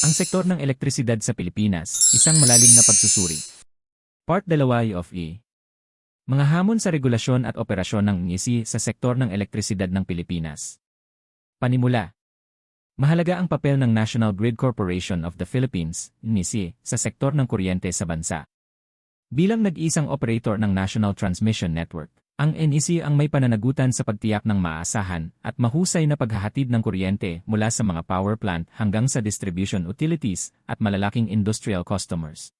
Ang sektor ng elektrisidad sa Pilipinas, isang malalim na pagsusuri. Part 2 of E. Mga hamon sa regulasyon at operasyon ng NISI sa sektor ng elektrisidad ng Pilipinas. Panimula. Mahalaga ang papel ng National Grid Corporation of the Philippines, NISI, sa sektor ng kuryente sa bansa. Bilang nag-isang operator ng National Transmission Network, ang NEC ang may pananagutan sa pagtiyak ng maasahan at mahusay na paghahatid ng kuryente mula sa mga power plant hanggang sa distribution utilities at malalaking industrial customers.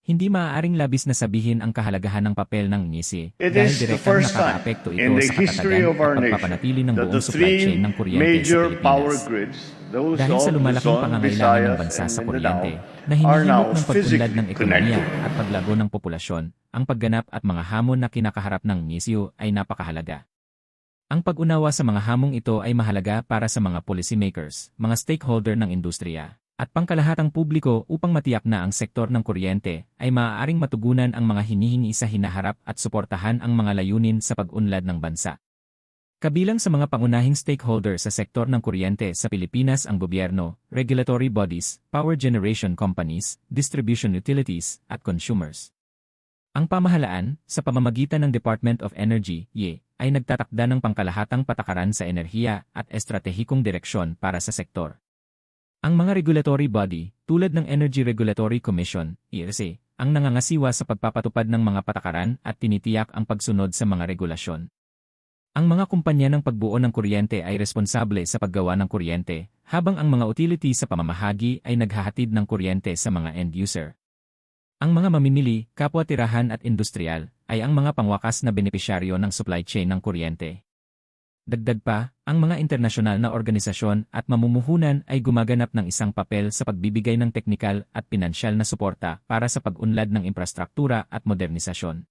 Hindi maaaring labis na sabihin ang kahalagahan ng papel ng NEC It dahil direktang nakakaapekto ito sa katatagan at pagpapanatili ng buong supply chain ng kuryente sa Pilipinas. grids, those Dahil sa lumalaking pangangailangan ng bansa sa kuryente, na hinihimok ng physically ng ekonomiya at paglago ng populasyon, ang pagganap at mga hamon na kinakaharap ng NISIU ay napakahalaga. Ang pag-unawa sa mga hamong ito ay mahalaga para sa mga policymakers, mga stakeholder ng industriya, at pangkalahatang publiko upang matiyak na ang sektor ng kuryente ay maaaring matugunan ang mga hinihingi sa hinaharap at suportahan ang mga layunin sa pag-unlad ng bansa. Kabilang sa mga pangunahing stakeholder sa sektor ng kuryente sa Pilipinas ang gobyerno, regulatory bodies, power generation companies, distribution utilities, at consumers. Ang pamahalaan, sa pamamagitan ng Department of Energy, YE, ay nagtatakda ng pangkalahatang patakaran sa enerhiya at estratehikong direksyon para sa sektor. Ang mga regulatory body, tulad ng Energy Regulatory Commission, ERC, ang nangangasiwa sa pagpapatupad ng mga patakaran at tinitiyak ang pagsunod sa mga regulasyon. Ang mga kumpanya ng pagbuo ng kuryente ay responsable sa paggawa ng kuryente, habang ang mga utility sa pamamahagi ay naghahatid ng kuryente sa mga end user. Ang mga mamimili, kapwa tirahan at industrial, ay ang mga pangwakas na benepisyaryo ng supply chain ng kuryente. Dagdag pa, ang mga internasyonal na organisasyon at mamumuhunan ay gumaganap ng isang papel sa pagbibigay ng teknikal at pinansyal na suporta para sa pag-unlad ng infrastruktura at modernisasyon.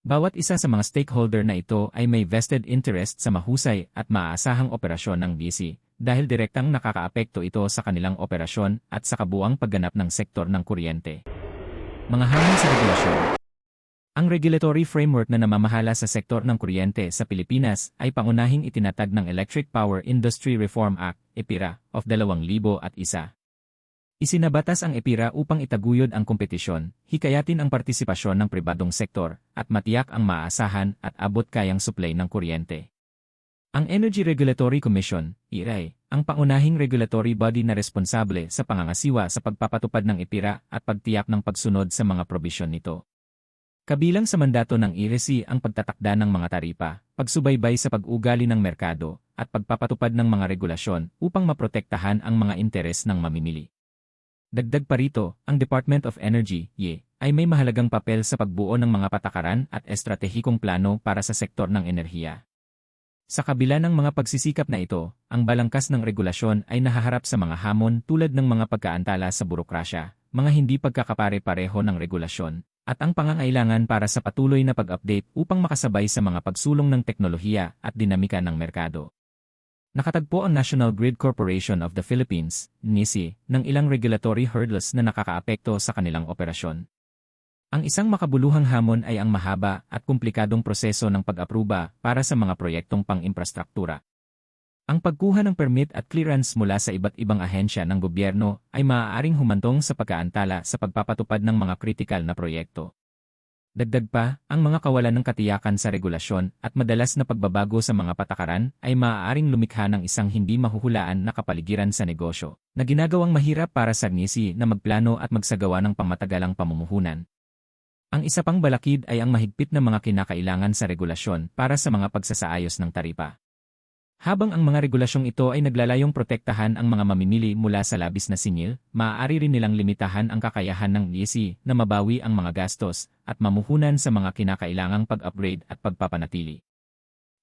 Bawat isa sa mga stakeholder na ito ay may vested interest sa mahusay at maaasahang operasyon ng DC dahil direktang nakakaapekto ito sa kanilang operasyon at sa kabuang pagganap ng sektor ng kuryente. Mga hamon sa regulasyon Ang regulatory framework na namamahala sa sektor ng kuryente sa Pilipinas ay pangunahing itinatag ng Electric Power Industry Reform Act, EPIRA, of 2001. Isinabatas ang EPIRA upang itaguyod ang kompetisyon, hikayatin ang partisipasyon ng pribadong sektor, at matiyak ang maasahan at abot-kayang supply ng kuryente. Ang Energy Regulatory Commission, ERAI, ang pangunahing regulatory body na responsable sa pangangasiwa sa pagpapatupad ng EPIRA at pagtiyak ng pagsunod sa mga probisyon nito. Kabilang sa mandato ng ERC ang pagtatakda ng mga taripa, pagsubaybay sa pag-ugali ng merkado, at pagpapatupad ng mga regulasyon upang maprotektahan ang mga interes ng mamimili. Dagdag pa rito, ang Department of Energy, YE, ay may mahalagang papel sa pagbuo ng mga patakaran at estratehikong plano para sa sektor ng enerhiya. Sa kabila ng mga pagsisikap na ito, ang balangkas ng regulasyon ay nahaharap sa mga hamon tulad ng mga pagkaantala sa burokrasya, mga hindi pagkakapare-pareho ng regulasyon, at ang pangangailangan para sa patuloy na pag-update upang makasabay sa mga pagsulong ng teknolohiya at dinamika ng merkado. Nakatagpo ang National Grid Corporation of the Philippines, NISI, ng ilang regulatory hurdles na nakakaapekto sa kanilang operasyon. Ang isang makabuluhang hamon ay ang mahaba at komplikadong proseso ng pag-apruba para sa mga proyektong pang-imprastruktura. Ang pagkuha ng permit at clearance mula sa iba't ibang ahensya ng gobyerno ay maaaring humantong sa pagkaantala sa pagpapatupad ng mga kritikal na proyekto. Dagdag pa, ang mga kawalan ng katiyakan sa regulasyon at madalas na pagbabago sa mga patakaran ay maaaring lumikha ng isang hindi mahuhulaan na kapaligiran sa negosyo, na ginagawang mahirap para sa NISI na magplano at magsagawa ng pangmatagalang pamumuhunan. Ang isa pang balakid ay ang mahigpit na mga kinakailangan sa regulasyon para sa mga pagsasaayos ng taripa. Habang ang mga regulasyong ito ay naglalayong protektahan ang mga mamimili mula sa labis na singil, maaari rin nilang limitahan ang kakayahan ng NISI na mabawi ang mga gastos at mamuhunan sa mga kinakailangang pag-upgrade at pagpapanatili.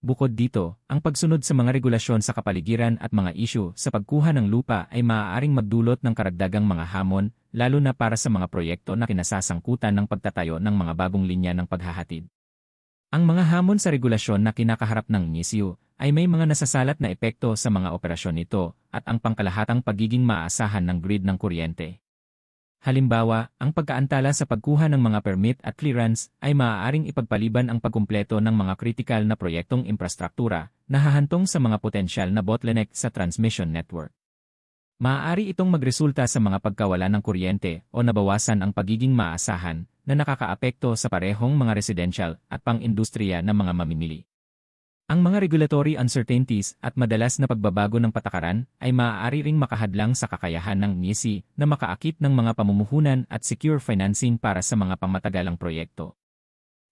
Bukod dito, ang pagsunod sa mga regulasyon sa kapaligiran at mga isyu sa pagkuha ng lupa ay maaaring magdulot ng karagdagang mga hamon, lalo na para sa mga proyekto na kinasasangkutan ng pagtatayo ng mga bagong linya ng paghahatid. Ang mga hamon sa regulasyon na kinakaharap ng NISIU ay may mga nasasalat na epekto sa mga operasyon nito at ang pangkalahatang pagiging maasahan ng grid ng kuryente. Halimbawa, ang pagkaantala sa pagkuha ng mga permit at clearance ay maaaring ipagpaliban ang pagkumpleto ng mga kritikal na proyektong infrastruktura na hahantong sa mga potensyal na bottleneck sa transmission network. Maaari itong magresulta sa mga pagkawala ng kuryente o nabawasan ang pagiging maasahan na nakakaapekto sa parehong mga residential at pang-industriya ng mga mamimili. Ang mga regulatory uncertainties at madalas na pagbabago ng patakaran ay maaari ring makahadlang sa kakayahan ng NISI na makaakit ng mga pamumuhunan at secure financing para sa mga pamatagalang proyekto.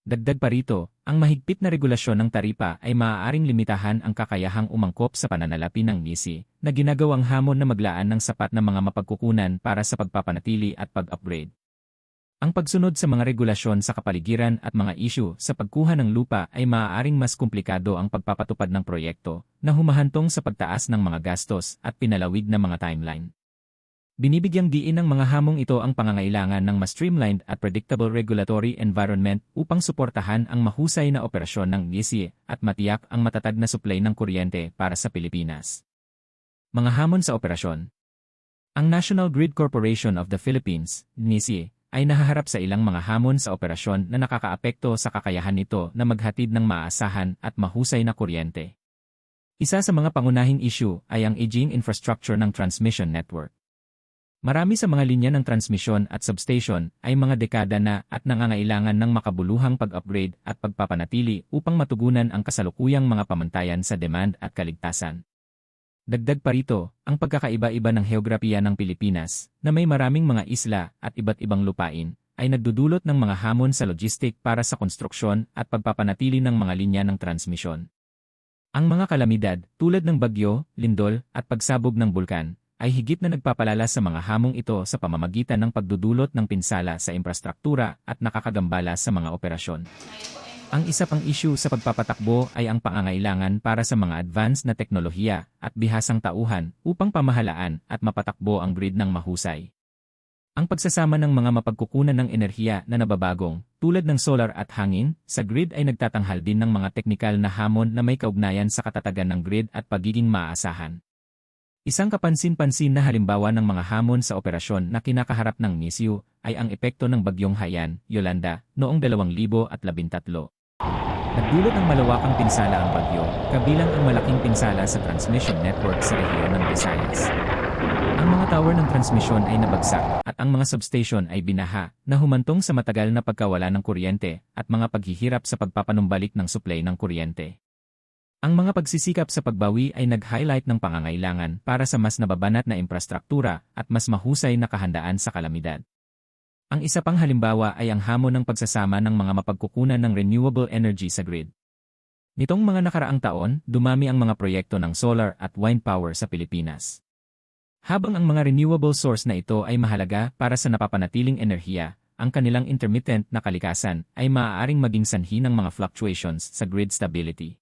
Dagdag pa rito, ang mahigpit na regulasyon ng taripa ay maaaring limitahan ang kakayahang umangkop sa pananalapi ng NISI na ginagawang hamon na maglaan ng sapat na mga mapagkukunan para sa pagpapanatili at pag-upgrade. Ang pagsunod sa mga regulasyon sa kapaligiran at mga isyu sa pagkuha ng lupa ay maaaring mas komplikado ang pagpapatupad ng proyekto na humahantong sa pagtaas ng mga gastos at pinalawig na mga timeline. Binibigyang diin ng mga hamong ito ang pangangailangan ng mas streamlined at predictable regulatory environment upang suportahan ang mahusay na operasyon ng NISI at matiyak ang matatag na supply ng kuryente para sa Pilipinas. Mga hamon sa operasyon Ang National Grid Corporation of the Philippines, NISI, ay nahaharap sa ilang mga hamon sa operasyon na nakakaapekto sa kakayahan nito na maghatid ng maasahan at mahusay na kuryente. Isa sa mga pangunahing issue ay ang aging infrastructure ng transmission network. Marami sa mga linya ng transmisyon at substation ay mga dekada na at nangangailangan ng makabuluhang pag-upgrade at pagpapanatili upang matugunan ang kasalukuyang mga pamantayan sa demand at kaligtasan. Dagdag pa rito, ang pagkakaiba-iba ng heograpiya ng Pilipinas, na may maraming mga isla at iba't ibang lupain, ay nagdudulot ng mga hamon sa logistik para sa konstruksyon at pagpapanatili ng mga linya ng transmisyon. Ang mga kalamidad, tulad ng bagyo, lindol, at pagsabog ng bulkan, ay higit na nagpapalala sa mga hamong ito sa pamamagitan ng pagdudulot ng pinsala sa infrastruktura at nakakagambala sa mga operasyon. Ang isa pang issue sa pagpapatakbo ay ang pangangailangan para sa mga advanced na teknolohiya at bihasang tauhan upang pamahalaan at mapatakbo ang grid ng mahusay. Ang pagsasama ng mga mapagkukunan ng enerhiya na nababagong, tulad ng solar at hangin, sa grid ay nagtatanghal din ng mga teknikal na hamon na may kaugnayan sa katatagan ng grid at pagiging maaasahan. Isang kapansin-pansin na halimbawa ng mga hamon sa operasyon na kinakaharap ng NISU ay ang epekto ng bagyong Hayan, Yolanda, noong 2013. Nagdulot ng malawakang pinsala ang bagyo, kabilang ang malaking pinsala sa transmission network sa rehiyon ng Visayas. Ang mga tower ng transmisyon ay nabagsak at ang mga substation ay binaha na humantong sa matagal na pagkawala ng kuryente at mga paghihirap sa pagpapanumbalik ng supply ng kuryente. Ang mga pagsisikap sa pagbawi ay nag-highlight ng pangangailangan para sa mas nababanat na infrastruktura at mas mahusay na kahandaan sa kalamidad. Ang isa pang halimbawa ay ang hamon ng pagsasama ng mga mapagkukunan ng renewable energy sa grid. Nitong mga nakaraang taon, dumami ang mga proyekto ng solar at wind power sa Pilipinas. Habang ang mga renewable source na ito ay mahalaga para sa napapanatiling enerhiya, ang kanilang intermittent na kalikasan ay maaaring maging sanhi ng mga fluctuations sa grid stability.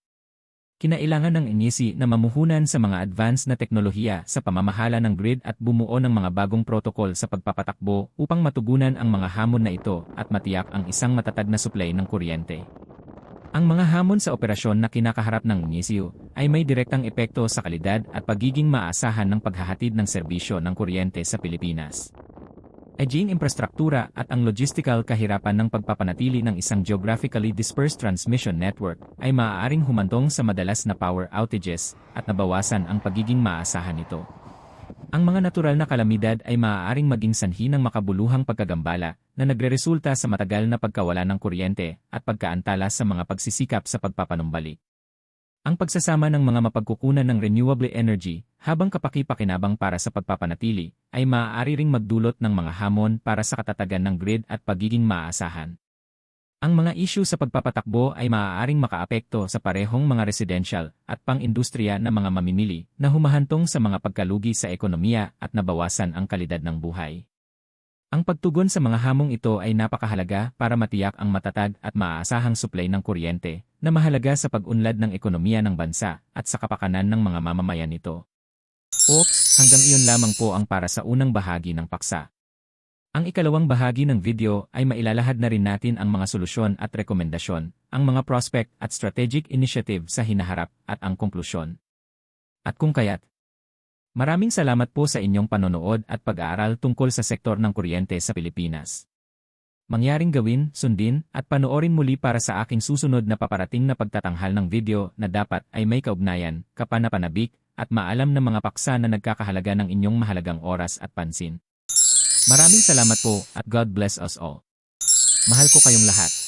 Kinailangan ng INISI na mamuhunan sa mga advanced na teknolohiya sa pamamahala ng grid at bumuo ng mga bagong protokol sa pagpapatakbo upang matugunan ang mga hamon na ito at matiyak ang isang matatag na supply ng kuryente. Ang mga hamon sa operasyon na kinakaharap ng INISIU ay may direktang epekto sa kalidad at pagiging maasahan ng paghahatid ng serbisyo ng kuryente sa Pilipinas aging infrastruktura at ang logistical kahirapan ng pagpapanatili ng isang geographically dispersed transmission network ay maaaring humantong sa madalas na power outages at nabawasan ang pagiging maasahan nito. Ang mga natural na kalamidad ay maaaring maging sanhi ng makabuluhang pagkagambala na nagreresulta sa matagal na pagkawala ng kuryente at pagkaantala sa mga pagsisikap sa pagpapanumbalik. Ang pagsasama ng mga mapagkukunan ng renewable energy habang kapaki-pakinabang para sa pagpapanatili ay maaari ring magdulot ng mga hamon para sa katatagan ng grid at pagiging maaasahan. Ang mga issue sa pagpapatakbo ay maaaring makaapekto sa parehong mga residential at pang-industriya na mga mamimili na humahantong sa mga pagkalugi sa ekonomiya at nabawasan ang kalidad ng buhay. Ang pagtugon sa mga hamong ito ay napakahalaga para matiyak ang matatag at maaasahang supply ng kuryente na mahalaga sa pag-unlad ng ekonomiya ng bansa at sa kapakanan ng mga mamamayan nito. Oops, hanggang iyon lamang po ang para sa unang bahagi ng paksa. Ang ikalawang bahagi ng video ay mailalahad na rin natin ang mga solusyon at rekomendasyon, ang mga prospect at strategic initiative sa hinaharap at ang konklusyon. At kung kaya't, Maraming salamat po sa inyong panonood at pag-aaral tungkol sa sektor ng kuryente sa Pilipinas. Mangyaring gawin, sundin, at panoorin muli para sa aking susunod na paparating na pagtatanghal ng video na dapat ay may kaugnayan, kapanapanabik, at maalam na mga paksa na nagkakahalaga ng inyong mahalagang oras at pansin. Maraming salamat po at God bless us all. Mahal ko kayong lahat.